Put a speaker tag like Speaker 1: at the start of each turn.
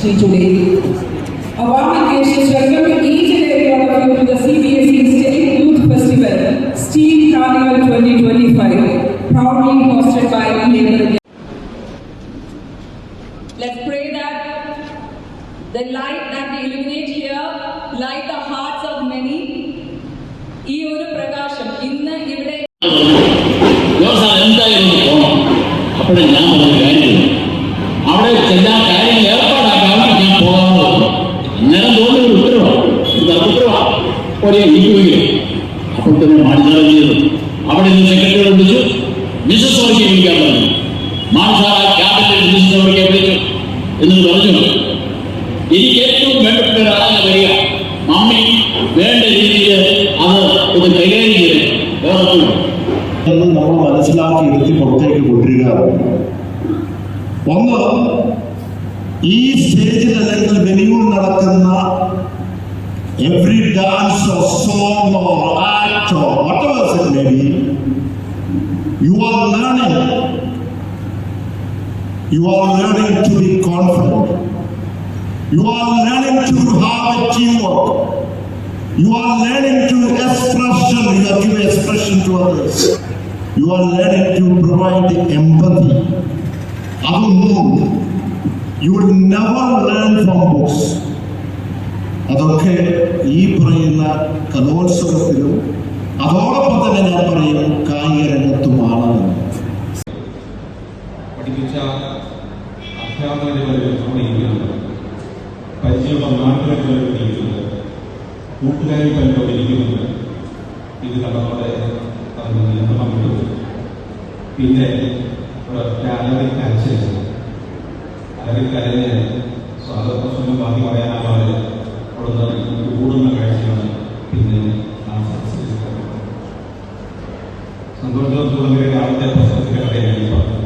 Speaker 1: today. A warm and welcome to each and every one of you to the CBSE State Youth Festival, Steel Carnival 2025, proudly hosted by Labour Let's pray that the light that we illuminate here light
Speaker 2: മാണിസാറ ചെയ്തു അവിടെ നിന്ന് secretary വിളിച്ചു Mises അവർക്ക് വിളിക്കാൻ പറഞ്ഞു. മാണിസാറ cabinet Mises അവർക്ക് വിളിച്ചു. എന്ന് പറഞ്ഞു. എനിക്ക് ഏറ്റവും വേണ്ടപ്പെട്ട ഒരാളെ വരിക മമ്മി വേണ്ട രീതിയിൽ അത് ഒന്ന് കൈകാര്യം ചെയ്ത് വേറെ
Speaker 3: നമ്മൾ മനസ്സിലാക്കി എടുത്ത് പുറത്തേക്ക് കൊണ്ടുവരിക ഒന്ന് ഈ സ്റ്റേജിൽ അല്ലെങ്കിൽ വെനിയൂർ നടക്കുന്ന every dance or song or act or whatever it may be, you are learning. You are learning to be confident. You are learning to have a teamwork. You are learning to expression, you have given expression to others. You are learning to provide empathy. Other moon, you will never learn from books. അതൊക്കെ ഈ പറയുന്ന കലോത്സവത്തിലും അതോടൊപ്പം തന്നെ ഞാൻ പറയും കായിക രംഗത്തുമാണ്.
Speaker 4: പഠിപ്പിച്ച പിന്നെ ഒരൊറ്റ അലറി സ്വാതന്ത്ര്യം ബാക്കി പറയാനാവാതെ അവിടുന്ന് കൂടുന്ന കാഴ്ചയാണ് പിന്നെ നാം സദസ്സിൽ കണ്ടത്. സന്തോഷത്തോടെ ആദ്യത്തെ പ്രസവത്തിന്റെ കഥയാണ് ഈ പറഞ്ഞത്